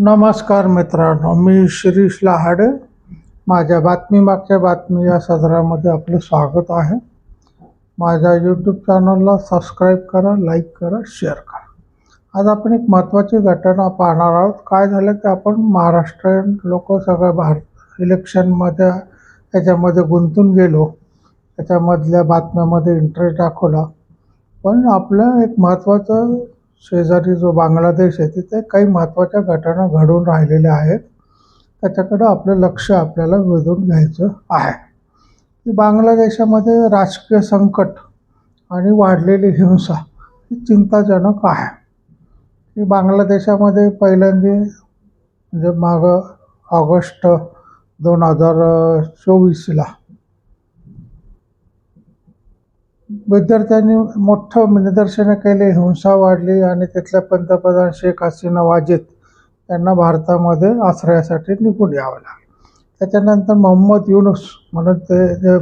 नमस्कार मित्रांनो मी शिरीष लहाडे. माझ्या बातमी मागच्या बातमी या सदरामध्ये आपलं स्वागत आहे. माझ्या यूट्यूब चॅनलला सबस्क्राईब करा लाईक करा शेअर करा. आज आपण एक महत्त्वाची घटना पाहणार आहोत. काय झालं की आपण महाराष्ट्रीयन लोक सगळं भारत इलेक्शनमध्ये याच्यामध्ये गुंतून गेलो. त्याच्यामधल्या बातम्यामध्ये इंटरेस्ट दाखवला. पण आपलं एक महत्त्वाचं शेजारी जो बांगलादेश आहे तिथे काही महत्त्वाच्या घटना घडून राहिलेल्या आहेत. त्याच्याकडं आपलं लक्ष आपल्याला वेधून घ्यायचं आहे. की बांगलादेशामध्ये राजकीय संकट आणि वाढलेली हिंसा ही चिंताजनक आहे. की बांगलादेशामध्ये पहिल्यांदा म्हणजे मागं ऑगस्ट दोन हजार चोवीसला विद्यार्थ्यांनी मोठं निदर्शनं केले हिंसा वाढली आणि तिथल्या पंतप्रधान शेख हसीना वाजेद यांना भारतामध्ये आश्रयासाठी निघून यावं लागलं. त्याच्यानंतर मोहम्मद युनुस म्हणून ते जे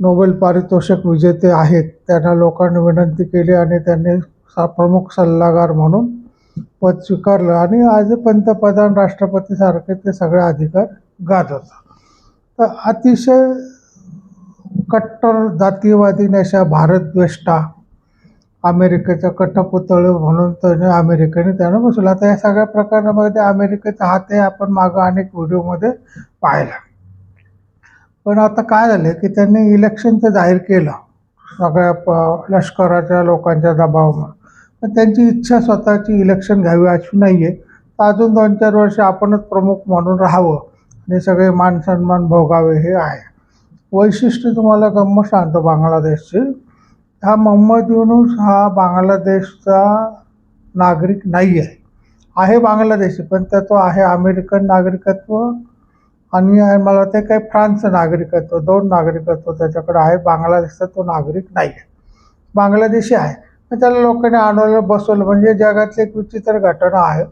नोबेल पारितोषिक विजेते आहेत त्यांना लोकांनी विनंती केली आणि त्यांनी सा प्रमुख सल्लागार म्हणून पद स्वीकारलं आणि आज पंतप्रधान राष्ट्रपतीसारखे ते सगळे अधिकार गाजवतात. तर अतिशय कट्टर जातीयवादीने अशा भारतद्वेष्टा अमेरिकेचा कठपुतळ म्हणून त्याने अमेरिकेने त्यानं बसवलं. आता या सगळ्या प्रकरणामध्ये अमेरिकेचा हात आहे आपण मागं अनेक व्हिडिओमध्ये पाहिला. पण आता काय झालं की त्यांनी इलेक्शनचं जाहीर केलं सगळ्या प लष्कराच्या लोकांच्या दबावामुळे. पण त्यांची इच्छा स्वतःची इलेक्शन घ्यावी अशी नाही आहे तर अजून दोन चार वर्ष आपणच प्रमुख म्हणून राहावं आणि सगळे मान सन्मान भोगावे हे आहे. वैशिष्ट्य तुम्हाला गंमत सांगतो बांगलादेशची. हा मोहम्मद युनुस हा बांगलादेशचा नागरिक नाही आहे. आहे बांगलादेशी पण तर तो आहे अमेरिकन नागरिकत्व. आणि मला ते काही फ्रान्सचं नागरिकत्व दोन नागरिकत्व त्याच्याकडे आहे. बांगलादेशचा तो नागरिक नाही आहे. बांगलादेशी आहे. मग त्याला लोकांनी आणवलं बसवलं. म्हणजे जगातली एक विचित्र घटना आहे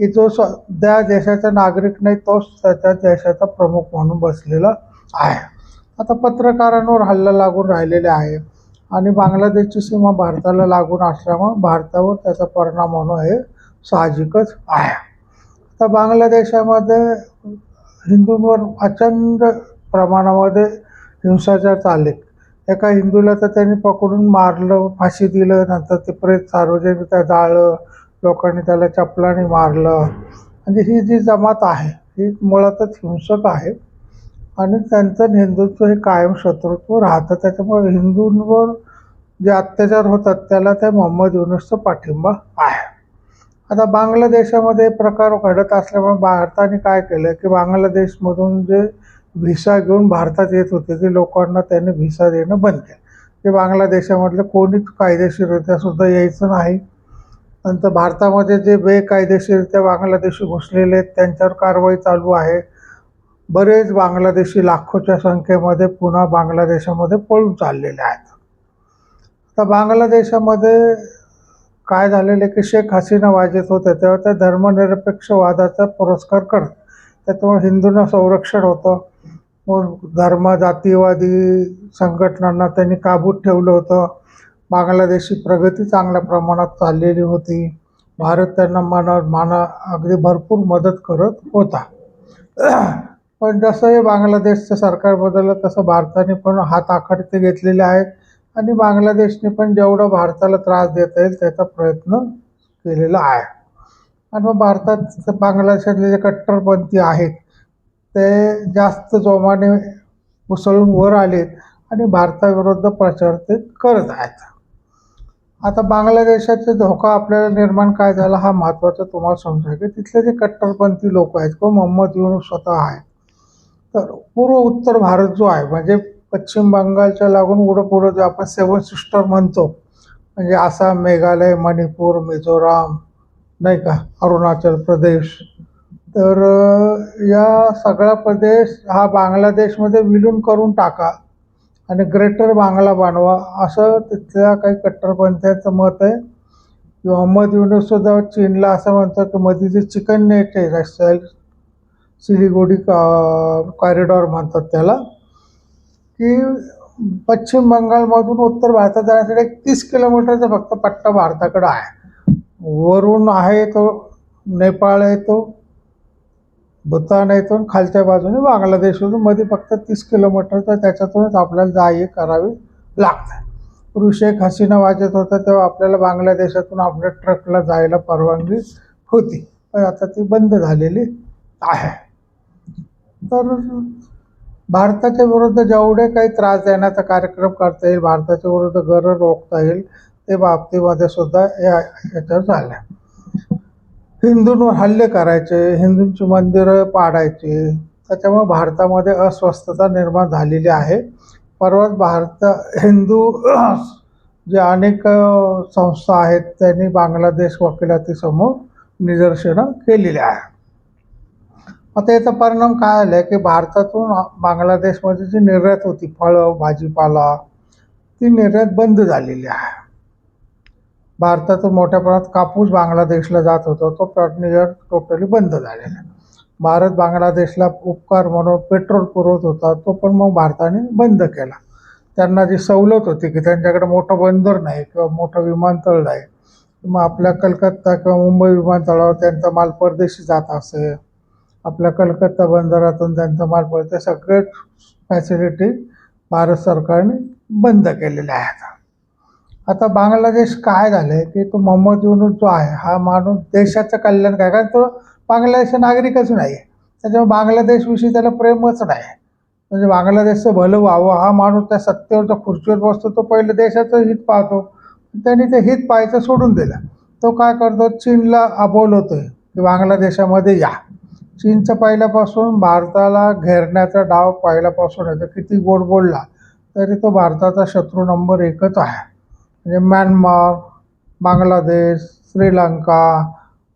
की जो स्व त्या देशाचा नागरिक नाही तोच त्याच्या देशाचा प्रमुख म्हणून बसलेला आहे. आता पत्रकारांवर हल्ला लागून राहिलेले आहे. आणि बांगलादेशची सीमा भारताला लागून असल्यामुळं भारतावर त्याचा परिणाम होणं हे साहजिकच आहे. आता बांगलादेशामध्ये हिंदूंवर प्रचंड प्रमाणामध्ये हिंसाचार चालले. एका हिंदूला तर त्यांनी पकडून मारलं फाशी दिलं नंतर ते प्रेत सार्वजनिकता जाळलं लोकांनी त्याला चपलाने मारलं. म्हणजे ही जी जमात आहे ही मुळातच हिंसक आहे. आणि त्यांचं आणि हिंदूंचं हे कायम शत्रुत्व राहतं. त्याच्यामुळे हिंदूंवर जे अत्याचार होतात त्याला त्या मोहम्मद युनुसचा पाठिंबा आहे. आता बांगलादेशामध्ये प्रकार घडत असल्यामुळे भारताने काय केलं की बांगलादेशमधून जे व्हिसा घेऊन भारतात येत होते ते लोकांना त्याने व्हिसा देणं बंद केलं. ते बांगलादेशामधले कोणीच कायदेशीररित्या सुद्धा यायचं नाही. नंतर भारतामध्ये जे बेकायदेशीररित्या बांगलादेशी घुसलेले आहेत त्यांच्यावर कारवाई चालू आहे. बरेच बांगलादेशी लाखोच्या संख्येमध्ये पुन्हा बांगलादेशामध्ये पळून चाललेले आहेत. आता बांगलादेशामध्ये काय झालेलं की शेख हसीना वाजेत होते तेव्हा त्या धर्मनिरपेक्षवादाचा पुरस्कार करत त्याच्यामुळे हिंदूंना संरक्षण होतं. मग धर्म जातीवादी संघटनांना त्यांनी काबूत ठेवलं होतं. बांगलादेशी प्रगती चांगल्या प्रमाणात चाललेली होती. भारत त्यांना माना माना अगदी भरपूर मदत करत होता. पण जसं हे बांगलादेशचं सरकार बदललं तसं भारताने पण हात आखडते घेतलेले आहेत. आणि बांगलादेशने पण जेवढं भारताला त्रास देता येईल त्याचा प्रयत्न केलेला आहे. आणि मग भारतात बांगलादेशातले जे कट्टरपंथी आहेत ते जास्त जोमाने उसळून वर आलेत आणि भारताविरुद्ध प्रचार ते करत आहेत. आता बांगलादेशाचा धोका आपल्याला निर्माण काय झाला हा महत्त्वाचा तुम्हाला समजा की तिथले जे कट्टरपंथी लोक आहेत किंवा मोहम्मद युनुस स्वतः आहे तर पूर्व उत्तर भारत जो आहे म्हणजे पश्चिम बंगालच्या लागून पुढं पुढं जो आपण सेवन सिस्टर म्हणतो म्हणजे आसाम मेघालय मणिपूर मिझोराम नाही का अरुणाचल प्रदेश. तर या सगळा प्रदेश हा बांगलादेशमध्ये विलून करून टाका आणि ग्रेटर बांगला बनवा. असं तिथल्या काही कट्टरपंथ्याचं मत आहे. किंवा अहमद युनिसुद्धा चीनला असं म्हणतो की मध्ये जे चिकन नेट आहे सिलिगुडी कॉरिडॉर म्हणतात त्याला की पश्चिम बंगालमधून उत्तर भारतात जाण्यासाठी एक तीस किलोमीटरचा फक्त पट्टा भारताकडं आहे. वरून आहे तो नेपाळ येतो भूतान येतो खालच्या बाजूने बांगलादेश होतो. मध्ये फक्त तीस किलोमीटर तर त्याच्यातूनच आपल्याला जा ये करावी लागते. पूर्वी शेख हसीना वाजत होता तेव्हा आपल्याला बांगलादेशातून आपल्या ट्रकला जायला परवानगी होती. पण आता ती बंद झालेली आहे. तर भारताच्या विरुद्ध जेवढे काही त्रास देण्याचा कार्यक्रम करता येईल भारताच्या विरुद्ध गरज रोखता येईल ते बाबतीमध्ये सुद्धा या याच्यावर झाल्या. हिंदूंवर हल्ले करायचे हिंदूंची मंदिरं पाडायची त्याच्यामुळे भारतामध्ये अस्वस्थता निर्माण झालेली आहे. परवाच भारत हिंदू जे अनेक संस्था आहेत त्यांनी बांगलादेश वकिलातीसमोर निदर्शनं केलेली आहे आता याचा परिणाम काय आला की भारतातून बांगलादेशमध्ये जी निर्यात होती फळं भाजीपाला ती निर्यात बंद झालेली आहे. भारतातून मोठ्या प्रमाणात कापूस बांगलादेशला जात होता तो निर्यात टोटली बंद झालेला आहे. भारत बांगलादेशला उपकार म्हणून पेट्रोल पुरवत होता तो पण मग भारताने बंद केला. त्यांना जी सवलत होती की त्यांच्याकडे मोठं बंदर नाही किंवा मोठं विमानतळ नाही मग आपल्या कलकत्ता किंवा मुंबई विमानतळावर त्यांचा माल परदेशी जात असे आपल्या कलकत्ता बंदरातून त्यांचा माल परत सगळे फॅसिलिटी भारत सरकारने बंद केलेल्या आहेत. आता बांगलादेश काय झालं आहे की तो मोहम्मद युनूस जो आहे हा माणूस देशाचं कल्याण काय? कारण तो बांगलादेशचा नागरिकच नाही आहे त्याच्यामुळे बांगलादेशविषयी त्याला प्रेमच नाही म्हणजे बांगलादेशचं भलं व्हावं हा माणूस त्या सत्तेवरच्या खुर्चीवर बसतो तो पहिले देशाचं हित पाहतो. त्यांनी ते हित पाहायचं सोडून दिलं. तो काय करतो? चीनला अबोलवतोय की बांगलादेशामध्ये या. चीनचं पहिल्यापासून भारताला घेरण्याचा डाव पहिल्यापासून आहे. तर किती गोड बोलला तरी तो भारताचा शत्रू नंबर एकच आहे. म्हणजे म्यानमार बांगलादेश श्रीलंका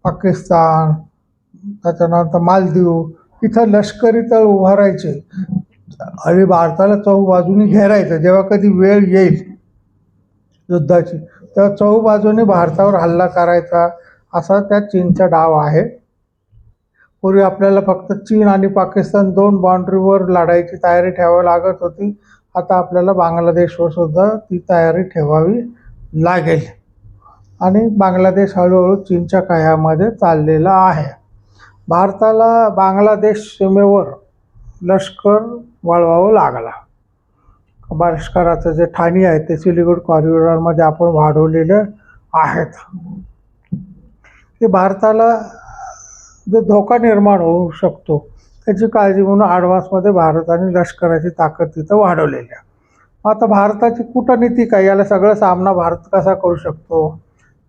पाकिस्तान त्याच्यानंतर मालदीव इथं लष्करी तळ उभारायचे आणि भारताला चहूबाजूनी घेरायचं जेव्हा कधी वेळ येईल युद्धाची तेव्हा चहू बाजूने भारतावर हल्ला करायचा असा त्या चीनचा डाव आहे. पूर्वी आपल्याला फक्त चीन आणि पाकिस्तान दोन बाउंड्रीवर लढायची तयारी ठेवावी लागत होती. आता आपल्याला बांगलादेशवर सुद्धा ती तयारी ठेवावी लागेल. आणि बांगलादेश हळूहळू चीनच्या कायामध्ये चाललेला आहे. भारताला बांगलादेश सीमेवर लष्कर वळवावं लागला. लष्कराचं जे ठाणी आहे ते सिलिगुड कॉरिडॉरमध्ये आपण वाढवलेले आहेत. की भारताला जो धोका निर्माण होऊ शकतो त्याची काळजी म्हणून ॲडव्हान्समध्ये भारताने लष्कराची ताकद तिथं वाढवलेली आहे. आता भारताची कूटनीती काय? याला सगळं सामना भारत कसा करू शकतो?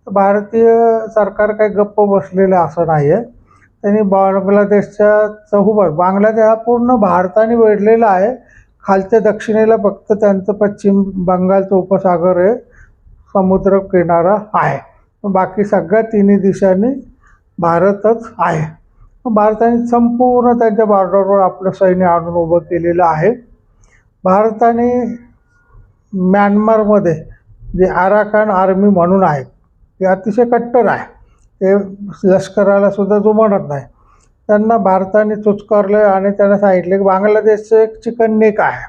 तर भारतीय सरकार काही गप्प बसलेलं असं नाही आहे त्यांनी बांगलादेशच्या चहुबाज बांगलादेश हा पूर्ण भारताने वेढलेला आहे. खालच्या दक्षिणेला फक्त त्यांचं पश्चिम बंगालचं उपसागर आहे. समुद्र किनारा आहे. बाकी सगळ्या तिन्ही दिशांनी भारतच आहे. भारताने संपूर्ण त्यांच्या बॉर्डरवर आपलं सैन्य आणून उभं केलेलं आहे. भारताने म्यानमारमध्ये जे आराकान आर्मी म्हणून आहे ते अतिशय कट्टर आहे. ते लष्कराला सुद्धा जुमानत नाही. त्यांना भारताने चुचकारलं आणि त्यांना सांगितलं की बांगलादेशचं एक चिकन नेक आहे.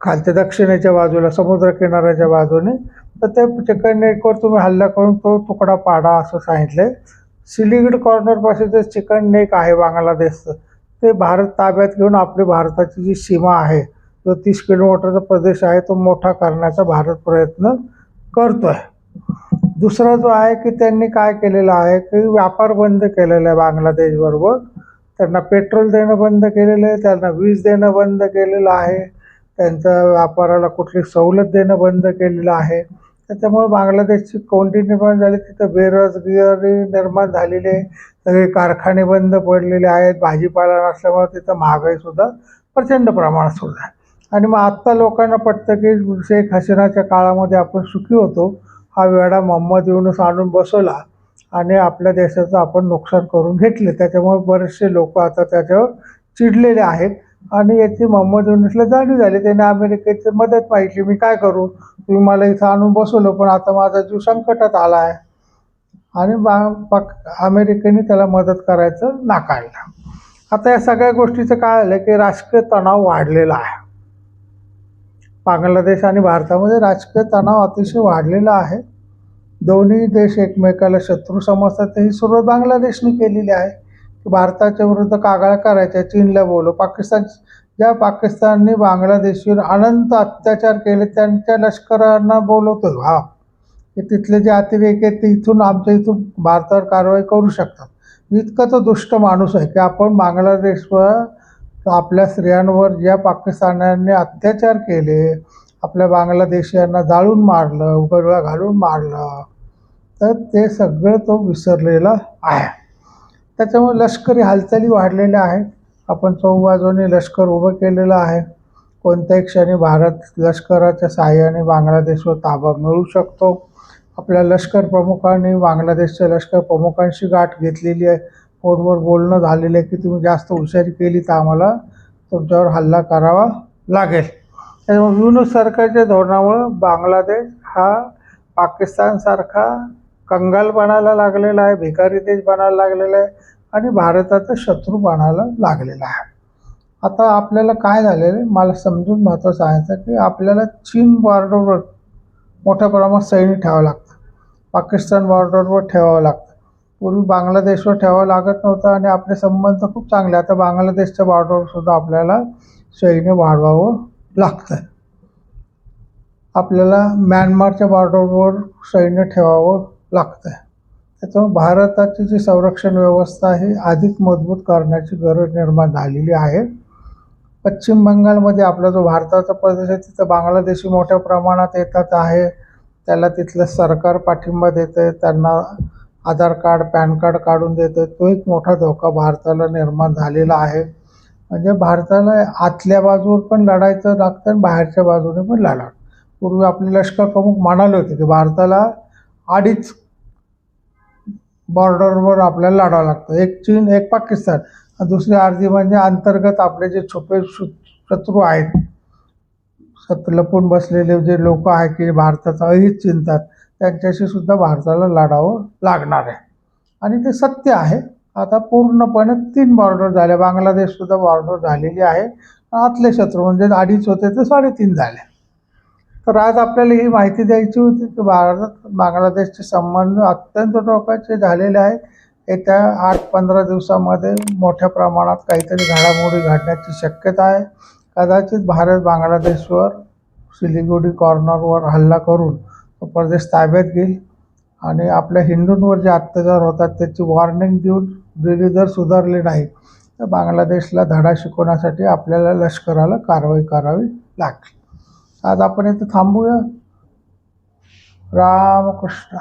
खालच्या दक्षिणेच्या बाजूला समुद्र किनाऱ्याच्या बाजूने. तर ते चिकन नेटवर तुम्ही हल्ला करून तो तुकडा पाडा असं सांगितलं सिलिगड कॉर्नरपाशी जे चिकन नेक आहे बांगलादेशचं ते भारत ताब्यात घेऊन आपली भारताची जी सीमा आहे जो तीस किलोमीटरचा प्रदेश आहे तो मोठा करण्याचा भारत प्रयत्न करतो आहे दुसरा जो आहे की त्यांनी काय केलेलं आहे की व्यापार बंद केलेला आहे बांगलादेशबरोबर. त्यांना पेट्रोल देणं बंद केलेलं आहे त्यांना वीज देणं बंद केलेलं आहे. त्यांच्या व्यापाराला कुठली सवलत देणं बंद केलेलं आहे. त्याच्यामुळे बांगलादेशची कोंडी निर्माण झाली तिथं बेरोजगारी निर्माण झालेली आहे. सगळे कारखाने बंद पडलेले आहेत भाजीपाला नसल्यामुळे तिथं महागाईसुद्धा प्रचंड प्रमाणात सुद्धा आहे आणि मग आत्ता लोकांना पटतं की शेख हसीनाच्या काळामध्ये आपण सुखी होतो. हा वेळा मोहम्मद युनूस आणून बसवला आणि आपल्या देशाचं आपण नुकसान करून घेतले. त्याच्यामुळे बरेचसे लोक आता त्याच्यावर चिडलेले आहेत. आणि याची मोहम्मद युनिसला जाणीव झाली. त्याने अमेरिकेची मदत मागितली मी काय करू? तुम्ही मला इथं आणून बसवलं पण आता माझा जीव संकटात आला आहे. आणि बा पाक अमेरिकेने त्याला मदत करायचं नाकारलं. आता या सगळ्या गोष्टीचं काय झालं की राजकीय तणाव वाढलेला आहे. बांगलादेश आणि भारतामध्ये राजकीय तणाव अतिशय वाढलेला आहे. दोन्ही देश एकमेकाला शत्रू समजतात. ही सुरुवात बांगलादेशने केलेली आहे. भारताच्या विरुद्ध कागाळा करायच्या चीनला बोलव. पाकिस्तान ज्या पाकिस्तानने बांगलादेशीवर अनंत अत्याचार केले त्यांच्या लष्करांना बोलवतो हा. की तिथले जे अतिरेक आहेत ते इथून आमच्या इथून भारतावर कारवाई करू शकतात. इतकं तो दुष्ट माणूस आहे की आपण बांगलादेशवर आपल्या स्त्रियांवर ज्या पाकिस्तानाने अत्याचार केले आपल्या बांगलादेशीयांना जाळून मारलं उघडला घालून मारलं तर ते सगळं तो विसरलेला आहे. त्याच्यामुळे लष्करी हालचाली वाढलेल्या आहेत. आपण चौबाजूने लष्कर उभं केलेलं आहे. कोणत्याही क्षणी भारत लष्कराच्या सहाय्याने बांगलादेशवर ताबा मिळू शकतो. आपल्या लष्कर प्रमुखांनी बांगलादेशच्या लष्कर प्रमुखांशी गाठ घेतलेली आहे. फोनवर बोलणं झालेलं आहे की तुम्ही जास्त हुशारी केली तर आम्हाला तुमच्यावर हल्ला करावा लागेल. त्यामुळे युनुस सरकारच्या धोरणामुळं बांगलादेश हा पाकिस्तानसारखा कंगाल बनायला लागलेला आहे भिकारी देश बनायला लागलेला आहे आणि भारताचा शत्रू बनायला लागलेला आहे. आता आपल्याला काय झालेलं आहे? मला समजून महत्त्व सांगायचं की आपल्याला चीन बॉर्डरवर मोठ्या प्रमाणात सैनिक ठेवावं लागतं. पाकिस्तान बॉर्डरवर ठेवावं लागतं. पूर्वी बांगलादेशवर ठेवावं लागत नव्हतं आणि आपले संबंध खूप चांगले. आता बांगलादेशच्या बॉर्डरवर सुद्धा आपल्याला सैन्य वाढवावं लागतं आपल्याला म्यानमारच्या बॉर्डरवर सैन्य ठेवावं लागतं त्याच्यामुळे भारताची जी संरक्षण व्यवस्था ही अधिक मजबूत करण्याची गरज निर्माण झालेली आहे. पश्चिम बंगालमध्ये आपला जो भारताचा प्रदेश आहे तिथं बांगलादेशी मोठ्या प्रमाणात येतात आहे. त्याला तिथलं सरकार पाठिंबा देतं आहे त्यांना आधार कार्ड पॅन कार्ड काढून देतं तो एक मोठा धोका भारताला निर्माण झालेला आहे. म्हणजे भारताला आतल्या बाजूवर पण लढायचं लागतं आणि बाहेरच्या बाजूने पण लढा. पूर्वी आपले लष्कर प्रमुख म्हणाले होते की भारताला अडीच बॉर्डरवर आपल्याला लढावं लागतं. एक चीन एक पाकिस्तान. आणि दुसरी अर्धी म्हणजे अंतर्गत आपले जे छुपे शत्रू आहेत. सत लपून बसलेले जे लोक आहेत की भारताचा अहित चिंतात त्यांच्याशी सुद्धा भारताला लढावं लागणार आहे. आणि ते सत्य आहे. आता पूर्णपणे तीन बॉर्डर झाले बांगलादेशसुद्धा बॉर्डर झालेली आहे. आतले शत्रू म्हणजे अडीच होते ते साडेतीन झाले. तर आज आपल्याला ही माहिती द्यायची होती की भारत बांगलादेशचे संबंध अत्यंत टोकाचे झालेले आहेत येत्या आठ पंधरा दिवसामध्ये मोठ्या प्रमाणात काहीतरी घडामोडी घडण्याची शक्यता आहे. कदाचित भारत बांगलादेशवर सिलिगुडी कॉर्नरवर हल्ला करून तो प्रदेश ताब्यात घेईल आणि आपल्या हिंदूंवर जे अत्याचार होतात त्याची वॉर्निंग देऊन दिली जर सुधारली नाही. तर बांगलादेशला धडा शिकवण्यासाठी आपल्याला लष्कराला कारवाई करावी लागली. आज आपण इथं थांबूया. रामकृष्ण